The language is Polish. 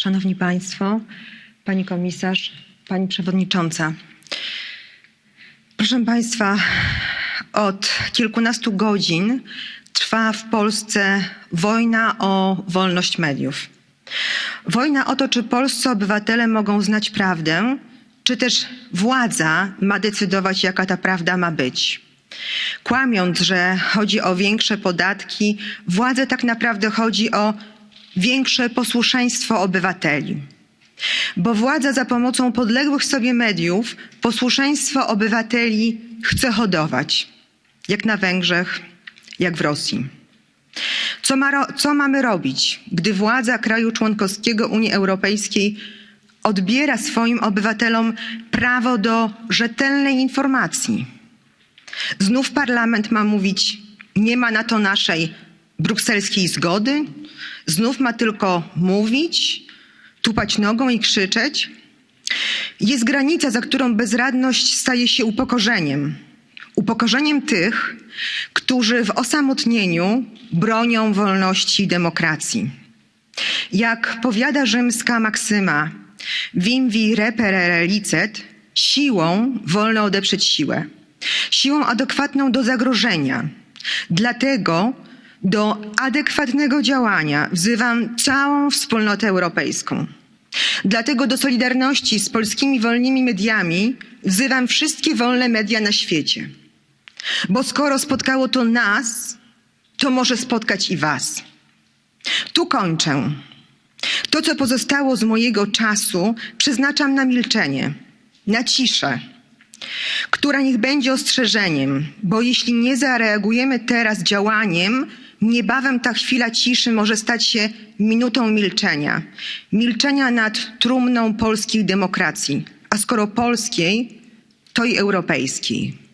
Szanowni Państwo, Pani Komisarz, Pani Przewodnicząca. Proszę Państwa, od kilkunastu godzin trwa w Polsce wojna o wolność mediów. Wojna o to, czy polscy obywatele mogą znać prawdę, czy też władza ma decydować, jaka ta prawda ma być. Kłamiąc, że chodzi o większe podatki, władze tak naprawdę chodzi o większe posłuszeństwo obywateli. Bo władza za pomocą podległych sobie mediów posłuszeństwo obywateli chce hodować, jak na Węgrzech, jak w Rosji. Co, ma co mamy robić, gdy władza kraju członkowskiego Unii Europejskiej odbiera swoim obywatelom prawo do rzetelnej informacji? Znów parlament ma mówić, nie ma na to naszej brukselskiej zgody, znów ma tylko mówić, tupać nogą i krzyczeć. Jest granica, za którą bezradność staje się upokorzeniem. Upokorzeniem tych, którzy w osamotnieniu bronią wolności i demokracji. Jak powiada rzymska maksyma, vim vi reperere licet, siłą wolno odeprzeć siłę. Siłą adekwatną do zagrożenia. Dlatego do adekwatnego działania wzywam całą wspólnotę europejską. Dlatego do solidarności z polskimi wolnymi mediami wzywam wszystkie wolne media na świecie. Bo skoro spotkało to nas, to może spotkać i Was. Tu kończę. To, co pozostało z mojego czasu, przeznaczam na milczenie, na ciszę, która niech będzie ostrzeżeniem, bo jeśli nie zareagujemy teraz działaniem, niebawem ta chwila ciszy może stać się minutą milczenia. Milczenia nad trumną polskiej demokracji, a skoro polskiej, to i europejskiej.